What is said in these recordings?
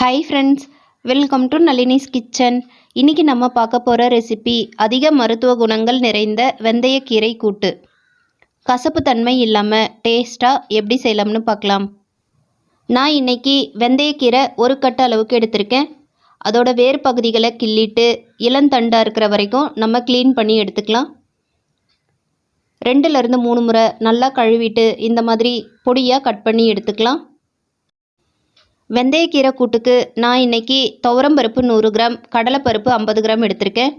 Hi friends welcome to Nalini's kitchen இன்றைக்கி நம்ம பார்க்க போகிற ரெசிபி அதிக மருத்துவ குணங்கள் நிறைந்த வெந்தயக்கீரை கூட்டு. கசப்பு தன்மை இல்லாமல் டேஸ்ட்டாக எப்படி செய்யலாம்னு பார்க்கலாம். நான் இன்றைக்கி வெந்தயக்கீரை ஒரு கட்டு அளவுக்கு எடுத்திருக்கேன். அதோட வேர் பகுதிகளை கிள்ளிட்டு இளந்தண்டாக இருக்கிற வரைக்கும் நம்ம க்ளீன் பண்ணி எடுத்துக்கலாம். ரெண்டுலேருந்து மூணு முறை நல்லா கழுவிட்டு இந்த மாதிரி பொடியாக கட் பண்ணி எடுத்துக்கலாம். வெந்தயக்கீரை கூட்டுக்கு நான் இன்னைக்கு துவரம்பருப்பு நூறு கிராம் கடலைப்பருப்பு ஐம்பது கிராம் எடுத்திருக்கேன்.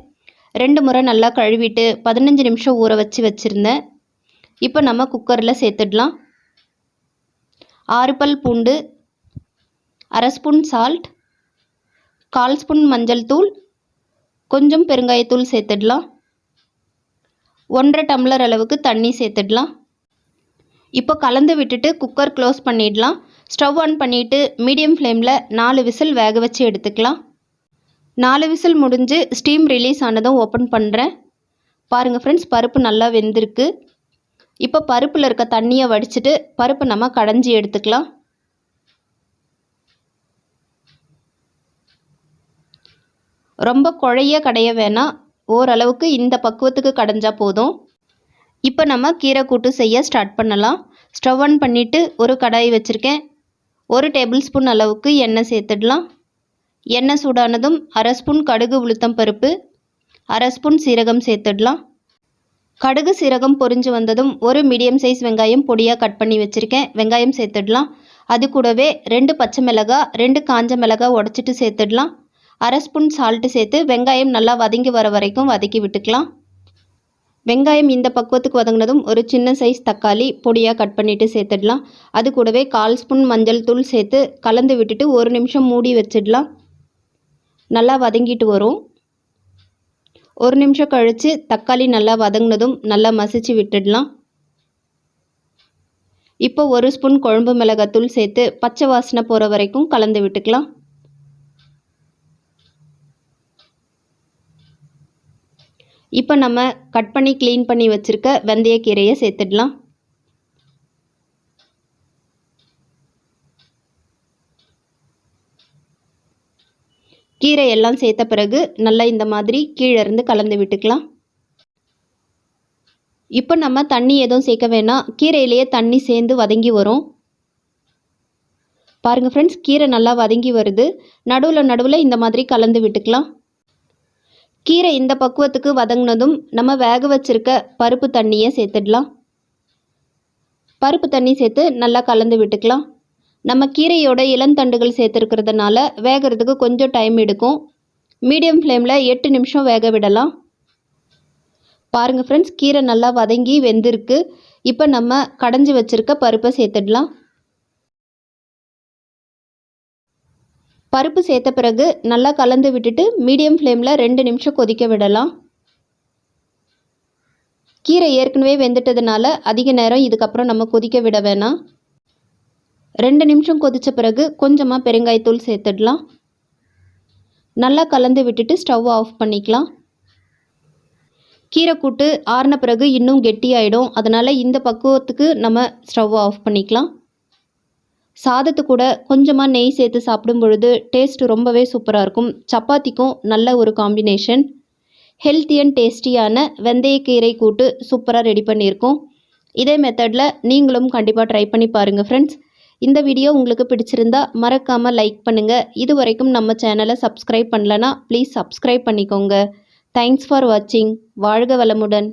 ரெண்டு முறை நல்லா கழுவிட்டு பதினஞ்சு நிமிஷம் ஊற வச்சு வச்சுருந்தேன். இப்போ நம்ம குக்கரில் சேர்த்துடலாம். ஆறு பல் பூண்டு அரை ஸ்பூன் சால்ட் கால் ஸ்பூன் மஞ்சள் தூள் கொஞ்சம் பெருங்காயத்தூள் சேர்த்துடலாம். ஒன்றரை டம்ளர் அளவுக்கு தண்ணி சேர்த்துடலாம். இப்போ கலந்து விட்டுட்டு குக்கர் க்ளோஸ் பண்ணிடலாம். ஸ்டவ் ஆன் பண்ணிவிட்டு மீடியம் ஃப்ளேமில் நாலு விசில் வேக வச்சு எடுத்துக்கலாம். நாலு விசில் முடிஞ்சு ஸ்டீம் ரிலீஸ் ஆனதும் ஓப்பன் பண்ணுறேன் பாருங்கள் ஃப்ரெண்ட்ஸ் பருப்பு நல்லா வெந்திருக்கு. இப்போ பருப்பில் இருக்க தண்ணியை வடிச்சிட்டு பருப்பு நம்ம கடைஞ்சி எடுத்துக்கலாம். ரொம்ப குழைய கடைய வேணாம். ஓரளவுக்கு இந்த பக்குவத்துக்கு கடைஞ்சால் போதும். இப்போ நம்ம கீரை கூட்டு செய்ய ஸ்டார்ட் பண்ணலாம். ஸ்டவ் ஆன் பண்ணிவிட்டு ஒரு கடாய் வச்சுருக்கேன். ஒரு டேபிள் ஸ்பூன் அளவுக்கு எண்ணெய் சேர்த்துடலாம். எண்ணெய் சூடானதும் அரை ஸ்பூன் கடுகு உளுத்தம் பருப்பு அரை ஸ்பூன் சீரகம் சேர்த்துடலாம். கடுகு சீரகம் பொரிஞ்சு வந்ததும் ஒரு மீடியம் சைஸ் வெங்காயம் பொடியாக கட் பண்ணி வச்சுருக்கேன். வெங்காயம் சேர்த்துடலாம். அது கூடவே ரெண்டு பச்சை மிளகாய் ரெண்டு காஞ்ச மிளகாய் உடச்சிட்டு சேர்த்துடலாம். அரை ஸ்பூன் சால்ட்டு சேர்த்து வெங்காயம் நல்லா வதங்கி வர வரைக்கும் வதக்கி விட்டுக்கலாம். வெங்காயம் இந்த பக்குவத்துக்கு வதங்கினதும் ஒரு சின்ன சைஸ் தக்காளி பொடியாக கட் பண்ணிவிட்டு சேர்த்துடலாம். அது கூடவே கால் ஸ்பூன் மஞ்சள் தூள் சேர்த்து கலந்து விட்டுட்டு ஒரு நிமிஷம் மூடி வச்சிடலாம். நல்லா வதங்கிட்டு வரும். ஒரு நிமிஷம் கழித்து தக்காளி நல்லா வதங்கினதும் நல்லா மசிச்சு விட்டுடலாம். இப்போ ஒரு ஸ்பூன் குழம்பு மிளகாத்தூள் சேர்த்து பச்சை வாசனை போகிற வரைக்கும் கலந்து விட்டுக்கலாம். இப்போ நம்ம கட் பண்ணி க்ளீன் பண்ணி வச்சுருக்க வெந்தயக்கீரையை சேர்த்துடலாம். கீரை எல்லாம் சேர்த்த பிறகு நல்லா இந்த மாதிரி கீழே இருந்து கலந்து விட்டுக்கலாம். இப்போ நம்ம தண்ணி எதுவும் சேர்க்க வேணாம். கீரையிலேயே தண்ணி சேர்ந்து வதங்கி வரும். பாருங்கள் ஃப்ரெண்ட்ஸ் கீரை நல்லா வதங்கி வருது. நடுவில் நடுவில் இந்த மாதிரி கலந்து விட்டுக்கலாம். கீரை இந்த பக்குவத்துக்கு வதங்கினதும் நம்ம வேக வச்சிருக்க பருப்பு தண்ணியை சேர்த்துடலாம். பருப்பு தண்ணி சேர்த்து நல்லா கலந்து விட்டுக்கலாம். நம்ம கீரையோட இளந்தண்டுகள் சேர்த்துருக்கிறதுனால வேகிறதுக்கு கொஞ்சம் டைம் எடுக்கும். மீடியம் ஃப்ளேமில் எட்டு நிமிஷம் வேக விடலாம். பாருங்கள் ஃப்ரெண்ட்ஸ் கீரை நல்லா வதங்கி வெந்திருக்கு. இப்போ நம்ம கடைஞ்சி வச்சுருக்க பருப்பை சேர்த்துடலாம். பருப்பு சேர்த்த பிறகு நல்லா கலந்து விட்டுட்டு மீடியம் ஃப்ளேமில் ரெண்டு நிமிஷம் கொதிக்க விடலாம். கீரை ஏற்கனவே வெந்துட்டதுனால அதிக நேரம் இதுக்கப்புறம் நம்ம கொதிக்க விட வேணாம். ரெண்டு நிமிஷம் கொதித்த பிறகு கொஞ்சமாக பெருங்காயத்தூள் சேர்த்துடலாம். நல்லா கலந்து விட்டுட்டு ஸ்டவ் ஆஃப் பண்ணிக்கலாம். கீரை கூட்டு ஆறின பிறகு இன்னும் கெட்டியாயிடும். அதனால் இந்த பக்குவத்துக்கு நம்ம ஸ்டவ் ஆஃப் பண்ணிக்கலாம். சாதத்து கூட கொஞ்சமாக நெய் சேர்த்து சாப்பிடும் பொழுது டேஸ்ட் ரொம்பவே சூப்பராக இருக்கும். சப்பாத்திக்கும் நல்ல ஒரு காம்பினேஷன் ஹெல்த்தி அண்ட் டேஸ்டியான வெந்தயக்கீரை கூட்டு சூப்பராக ரெடி பண்ணியிருக்கோம். இதே மெத்தடில் நீங்களும் கண்டிப்பாக ட்ரை பண்ணி பாருங்கள் ஃப்ரெண்ட்ஸ் இந்த வீடியோ உங்களுக்கு பிடிச்சிருந்தா மறக்காமல் லைக் பண்ணுங்கள் இது வரைக்கும் நம்ம சேனலை சப்ஸ்கிரைப் பண்ணலனா ப்ளீஸ் சப்ஸ்கிரைப் பண்ணிக்கோங்க. தேங்க்ஸ் ஃபார் வாட்சிங் வாழ்க வளமுடன்.